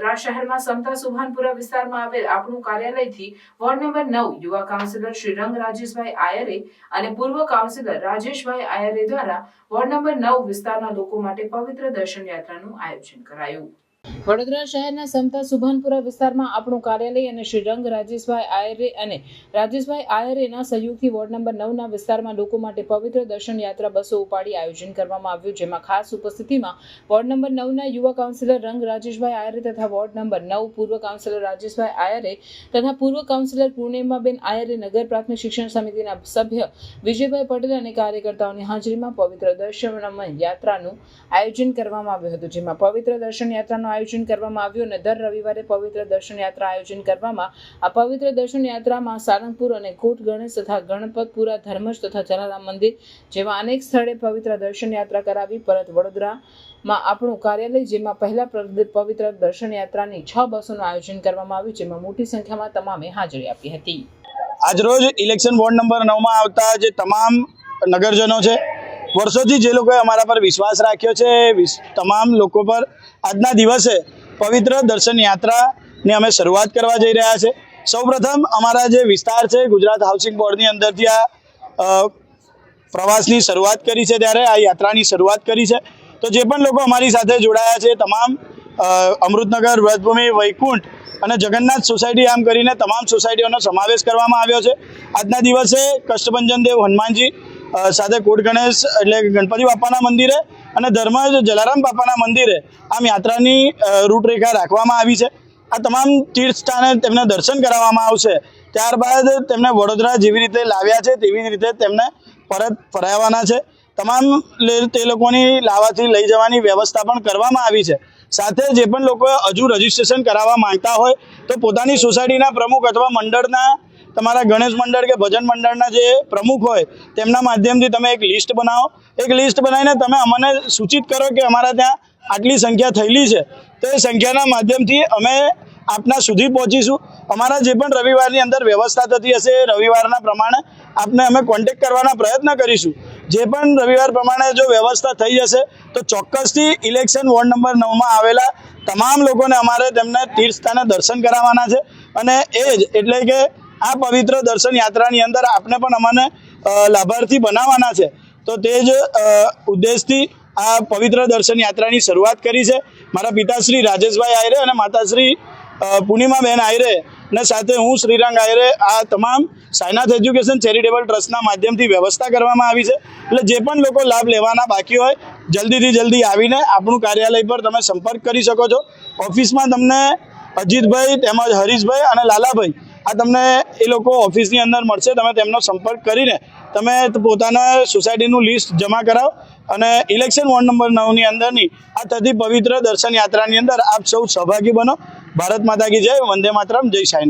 વડોદરા શહેરમાં સમતા સુભાનપુરા વિસ્તારમાં આવેલ આપણું કાર્યાલયથી વોર્ડ નંબર નવ યુવા કાઉન્સિલર શ્રીરંગ રાજેશભાઈ આયરે અને પૂર્વ કાઉન્સિલર રાજેશભાઈ આયરે દ્વારા વોર્ડ નંબર નવ વિસ્તારના લોકો માટે પવિત્ર દર્શન યાત્રાનું આયોજન કરાયું. વડોદરા શહેરના સમતા સુભાનપુરા વિસ્તારમાં આપણું કાર્યાલય અને શ્રી રાજેશભાઈ આયરે અને રાજેશભાઈ આયરેના સહયોગથી વોર્ડ નંબર નવના વિસ્તારમાં લોકો માટે પવિત્ર દર્શન યાત્રા બસો ઉપાડી આયોજન કરવામાં આવ્યું, જેમાં ખાસ ઉપસ્થિતિમાં વોર્ડ નંબર નવના યુવા કાઉન્સિલર રંગ રાજેશભાઈ આયરે તથા વોર્ડ નંબર નવ પૂર્વ કાઉન્સિલર રાજેશભાઈ આયરે તથા પૂર્વ કાઉન્સિલર પૂર્ણિમાબેન આયરે, નગર પ્રાથમિક શિક્ષણ સમિતિના સભ્ય વિજયભાઈ પટેલ અને કાર્યકર્તાઓની હાજરીમાં પવિત્ર દર્શન યાત્રાનું આયોજન કરવામાં આવ્યું હતું, જેમાં પવિત્ર દર્શન યાત્રાનું આયોજન કરવામાં આવ્યું અને દર રવિવારે પવિત્ર દર્શન યાત્રા આયોજન કરવામાં આ પવિત્ર દર્શન યાત્રામાં સારંગપુર અને કોટ ગણેશ તથા ગણપતપુરા ધર્મજ તથા જલારામ મંદિર જેવા અનેક સ્થળે પવિત્ર દર્શન યાત્રા કરાવી પરત વડોદરામાં આપણું કાર્યાલય, જેમાં પહેલા પવિત્ર દર્શન યાત્રાની છ બસોનું આયોજન કરવામાં આવ્યું, જેમાં મોટી સંખ્યામાં તમામે હાજરી આપી હતી. આજરોજ ઇલેક્શન વોર્ડ નંબર નવમાં આવતા જે તમામ નગરજનો છે વર્ષોથી જે લોકોએ અમારા પર વિશ્વાસ રાખ્યો છે તમામ લોકો પર આજના દિવસે પવિત્ર દર્શન યાત્રાની અમે શરૂઆત કરવા જઈ રહ્યા છે. સૌપ્રથમ અમારા જે વિસ્તાર છે, ગુજરાત હાઉસિંગ બોર્ડની અંદરથી આ પ્રવાસની શરૂઆત કરી છે ત્યારે, આ યાત્રાની શરૂઆત કરી છે. તો જે પણ લોકો અમારી સાથે જોડાયા છે, તમામ અમૃતનગર, વ્રતભૂમિ, વૈકુંઠ અને જગન્નાથ સોસાયટી આમ કરીને તમામ સોસાયટીઓનો સમાવેશ કરવામાં આવ્યો છે. આજના દિવસે કષ્ટભંજન દેવ હનુમાનજી સાથે કોટ ગણેશ એટલે ગણપતિ બાપાના મંદિરે અને ધર્મજ જલારામ બાપાના મંદિરે આમ યાત્રાની રૂટરેખા રાખવામાં આવી છે. આ તમામ તીર્થ સ્થાને તેમને દર્શન કરાવવામાં આવશે. ત્યારબાદ તેમને વડોદરા જેવી રીતે લાવ્યા છે, તેવી જ રીતે તેમને પરત ફરાવવાના છે. તમામ તે લોકોની લાવાથી લઈ જવાની વ્યવસ્થા પણ કરવામાં આવી છે. સાથે જે પણ લોકો હજુ રજીસ્ટ્રેશન કરાવવા માંગતા હોય તો પોતાની સોસાયટીના પ્રમુખ અથવા મંડળના તમારા ગણેશ મંડળ કે ભજન મંડળના જે પ્રમુખ હોય, તેમના માધ્યમથી તમે એક લિસ્ટ બનાવો. એક લિસ્ટ બનાવીને તમે અમને સૂચિત કરો કે અમારા ત્યાં આટલી સંખ્યા થયેલી છે. તો એ સંખ્યાના માધ્યમથી અમે આપના સુધી પહોંચીશું. અમારા જે પણ રવિવારની અંદર વ્યવસ્થા થતી હશે એ રવિવારના પ્રમાણે આપને અમે કોન્ટેક્ટ કરવાના પ્રયત્ન કરીશું. જે પણ રવિવાર પ્રમાણે જો વ્યવસ્થા થઈ જશે, તો ચોક્કસથી ઇલેક્શન વોર્ડ નંબર નવમાં આવેલા તમામ લોકોને અમારે તેમને તીર્થ સ્થાને દર્શન કરાવવાના છે. અને એ જ એટલે કે આ પવિત્ર દર્શન યાત્રાની અંદર આપને પણ અમને લાભાર્થી બનાવવાના છે. તો તે જ ઉદ્દેશથી આ પવિત્ર દર્શન યાત્રાની શરૂઆત કરી છે. મારા પિતાશ્રી રાજેશભાઈ આયરે અને માતાશ્રી પૂર્ણિમાબેન આયરે ને સાથે હું શ્રીરંગ આયરે આ તમામ સાયનાથ એજ્યુકેશન ચેરિટેબલ ટ્રસ્ટના માધ્યમથી વ્યવસ્થા કરવામાં આવી છે. એટલે જે પણ લોકો લાભ લેવાના બાકી હોય, જલ્દીથી જલ્દી આવીને આપણું કાર્યાલય પર તમે સંપર્ક કરી શકો છો. ઓફિસમાં તમને અજીતભાઈ તેમજ હરીશભાઈ અને લાલાભાઈ આ તમને એ લોકો ઓફિસની અંદર મળશે, તમે તેમનો સંપર્ક કરીને તમે પોતાના સોસાયટીનું લિસ્ટ જમા કરાવો અને ઇલેક્શન વોર્ડ નંબર નવની અંદરની આ થતી પવિત્ર દર્શન યાત્રાની અંદર આપ સૌ સહભાગી બનો. ભારત માતા કી જય, વંદે માતરમ, જય સાંઈનાથ.